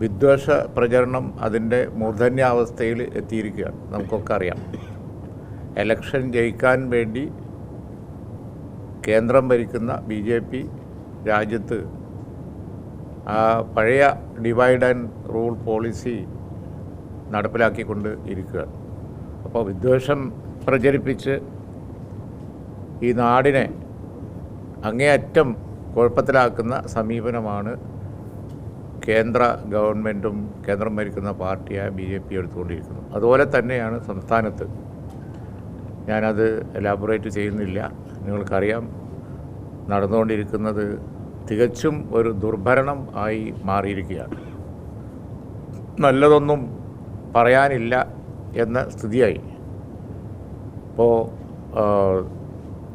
വിദ്വേഷ പ്രചരണം അതിന്റെ മൂർധന്യാവസ്ഥയിൽ എത്തിയിരിക്കുകയാണ്. നമുക്കൊക്കെ അറിയാം. എലക്ഷൻ ജയിക്കാൻ വേണ്ടി കേന്ദ്രം ഭരിക്കുന്ന ബി ജെ പി രാജ്യത്ത് ആ പഴയ ഡിവൈഡ് ആൻഡ് റൂൾ പോളിസി നടപ്പിലാക്കിക്കൊണ്ട് ഇരിക്കുകയാണ്. അപ്പോൾ വിദ്വേഷം പ്രചരിപ്പിച്ച് ഈ നാടിനെ അങ്ങേയറ്റം കുഴപ്പത്തിലാക്കുന്ന സമീപനമാണ് കേന്ദ്ര ഗവൺമെന്റും കേന്ദ്രം ഭരിക്കുന്ന പാർട്ടിയായ ബി ജെ പി എടുത്തുകൊണ്ടിരിക്കുന്നു. അതുപോലെ തന്നെയാണ് സംസ്ഥാനത്ത്. ഞാനത് എലാബറേറ്റ് ചെയ്യുന്നില്ല. നിങ്ങൾക്കറിയാം. നടന്നുകൊണ്ടിരിക്കുന്നത് തികച്ചും ഒരു ദുർഭരണം ആയി മാറിയിരിക്കുകയാണ്. നല്ലതൊന്നും പറയാനില്ല എന്ന സ്ഥിതിയായി. ഇപ്പോൾ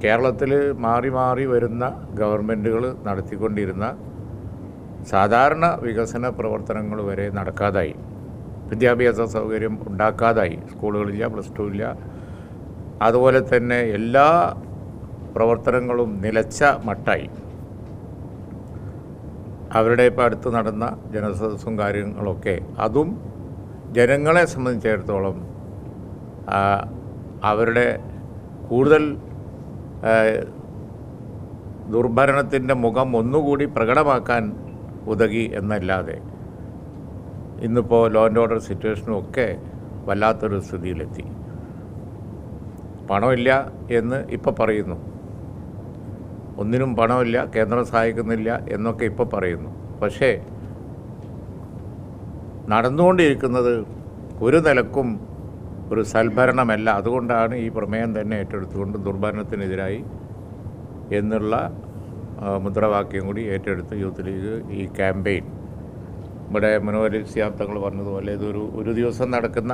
കേരളത്തിൽ മാറി മാറി വരുന്ന ഗവൺമെന്റുകൾ നടത്തിക്കൊണ്ടിരുന്ന സാധാരണ വികസന പ്രവർത്തനങ്ങൾ വരെ നടക്കാതായി. വിദ്യാഭ്യാസ സൗകര്യം ഉണ്ടാക്കാതായി. സ്കൂളുകളില്ല പ്ലസ് ടു ഇല്ല. അതുപോലെ തന്നെ എല്ലാ പ്രവർത്തനങ്ങളും നിലച്ച മട്ടായി. അവരുടെ ഇപ്പോൾ അടുത്ത് നടന്ന ജനസദസ്സും കാര്യങ്ങളൊക്കെ. അതും ജനങ്ങളെ സംബന്ധിച്ചിടത്തോളം അവരുടെ കൂടുതൽ ദുർഭരണത്തിന്റെ മുഖം ഒന്നുകൂടി പ്രകടമാക്കാൻ ഉതകി എന്നല്ലാതെ. ഇന്നിപ്പോൾ ലോ ആൻഡ് ഓർഡർ സിറ്റുവേഷനും ഒക്കെ വല്ലാത്തൊരു സ്ഥിതിയിലെത്തി. പണമില്ല എന്ന് ഇപ്പോൾ പറയുന്നു. ഒന്നിനും പണമില്ല കേന്ദ്രം സഹായിക്കുന്നില്ല എന്നൊക്കെ ഇപ്പോൾ പറയുന്നു. പക്ഷേ നടന്നുകൊണ്ടിരിക്കുന്നത് ഒരു നിലക്കും ഒരു സൽഭരണമല്ല. അതുകൊണ്ടാണ് ഈ പ്രമേയം തന്നെ ഏറ്റെടുത്തുകൊണ്ട് ദുർഭരണത്തിനെതിരായി എന്നുള്ള മുദ്രാവാക്യം കൂടി ഏറ്റെടുത്ത് യൂത്ത് ലീഗ് ഈ ക്യാമ്പയിൻ. ഇവിടെ മനോഹരി സിയാബ് തങ്ങൾ പറഞ്ഞതുപോലെ ഇതൊരു ഒരു ദിവസം നടക്കുന്ന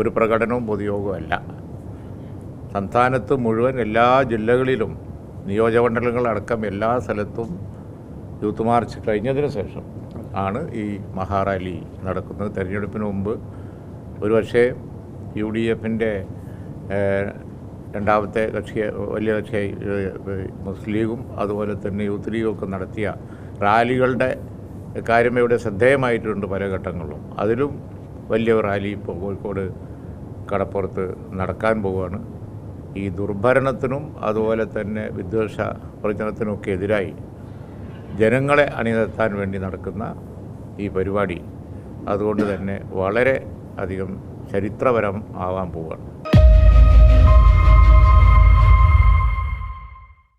ഒരു പ്രകടനവും പൊതുയോഗമല്ല സംസ്ഥാനത്ത് മുഴുവൻ എല്ലാ ജില്ലകളിലും നിയോജകമണ്ഡലങ്ങളടക്കം എല്ലാ സ്ഥലത്തും യൂത്ത് മാർച്ച് കഴിഞ്ഞതിന് ശേഷം ആണ് ഈ മഹാറാലി നടക്കുന്നത്. തെരഞ്ഞെടുപ്പിന് മുമ്പ് ഒരുപക്ഷേ യു ഡി എഫിന്റെ രണ്ടാമത്തെ കക്ഷി വലിയ കക്ഷിയായി മുസ്ലിം ലീഗും അതുപോലെ തന്നെ യൂത്ത് ലീഗും ഒക്കെ നടത്തിയ റാലികളുടെ കാര്യം ഇവിടെ ശ്രദ്ധേയമായിട്ടുണ്ട് പല ഘട്ടങ്ങളിലും. അതിലും വലിയ റാലി ഇപ്പോൾ കോഴിക്കോട് കടപ്പുറത്ത് നടക്കാൻ പോവുകയാണ്. ഈ ദുർഭരണത്തിനും അതുപോലെ തന്നെ വിദ്വേഷ പ്രചരണത്തിനുമൊക്കെ എതിരായി ജനങ്ങളെ അണിനിരത്താൻ വേണ്ടി നടക്കുന്ന ഈ പരിപാടി. അതുകൊണ്ട് തന്നെ വളരെ അധികം ചരിത്രപരം ആവാൻ പോവുകയാണ്.